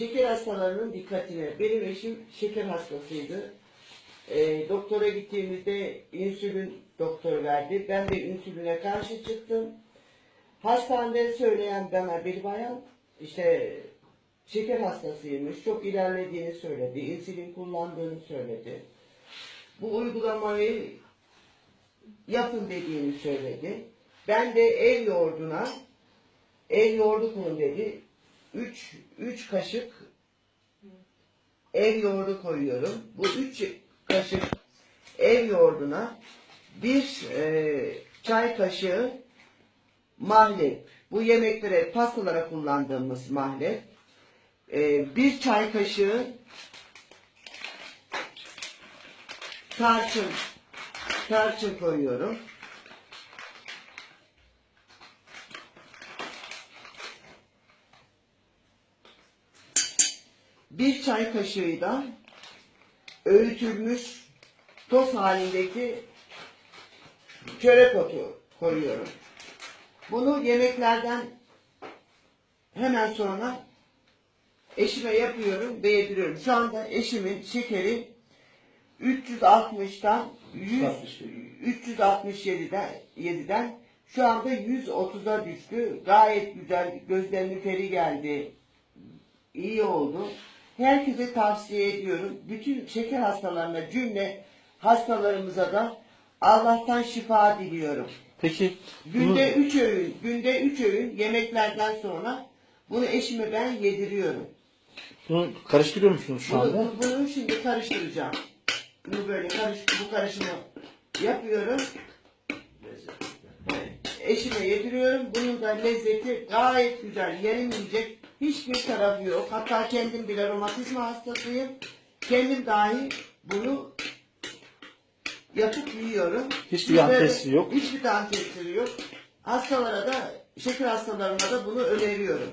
Şeker hastalarının dikkatine. Benim eşim şeker hastasıydı. E, doktora gittiğimizde insülin doktor verdi. Ben de insüline karşı çıktım. Hastanede söyleyen bana bir bayan işte şeker hastasıymış. Çok ilerlediğini söyledi. insülin kullandığını söyledi. Bu uygulamayı yapın dediğini söyledi. Ben de ev yoğurduna ev yoğurdu koyun dedi. 3 3 kaşık ev yoğurdu koyuyorum. Bu 3 kaşık ev yoğurduna bir e, çay kaşığı mahlep. Bu yemeklere, pastalara kullandığımız mahlep. E, bir çay kaşığı tarçın tarçın koyuyorum. Bir çay kaşığı da öğütülmüş toz halindeki çörek otu koyuyorum. Bunu yemeklerden hemen sonra eşime yapıyorum ve. Şu anda eşimin şekeri 360'tan 100 367'den 7'den şu anda 130'a düştü. Gayet güzel. Gözlerinin feri geldi. İyi oldu. Herkese tavsiye ediyorum. Bütün şeker hastalarına cümle hastalarımıza da Allah'tan şifa diliyorum. Peki Günde üç öğün, günde üç öğün yemeklerden sonra bunu eşime ben yediriyorum. bunu karıştırıyor musunuz şu anda? Bunu, bunu şimdi karıştıracağım. Bunu böyle karış, bu karışımı yapıyorum. Eşime yediriyorum. Bunun da lezzeti gayet güzel. Yenilmeyecek hiçbir tarafı yok. Hatta kendim bile romatizma hastasıyım. Kendim dahi bunu yapıp yiyorum. Hiçbir yan yok. Hiçbir yan yok. Hastalara da, şeker hastalarına da bunu öneriyorum.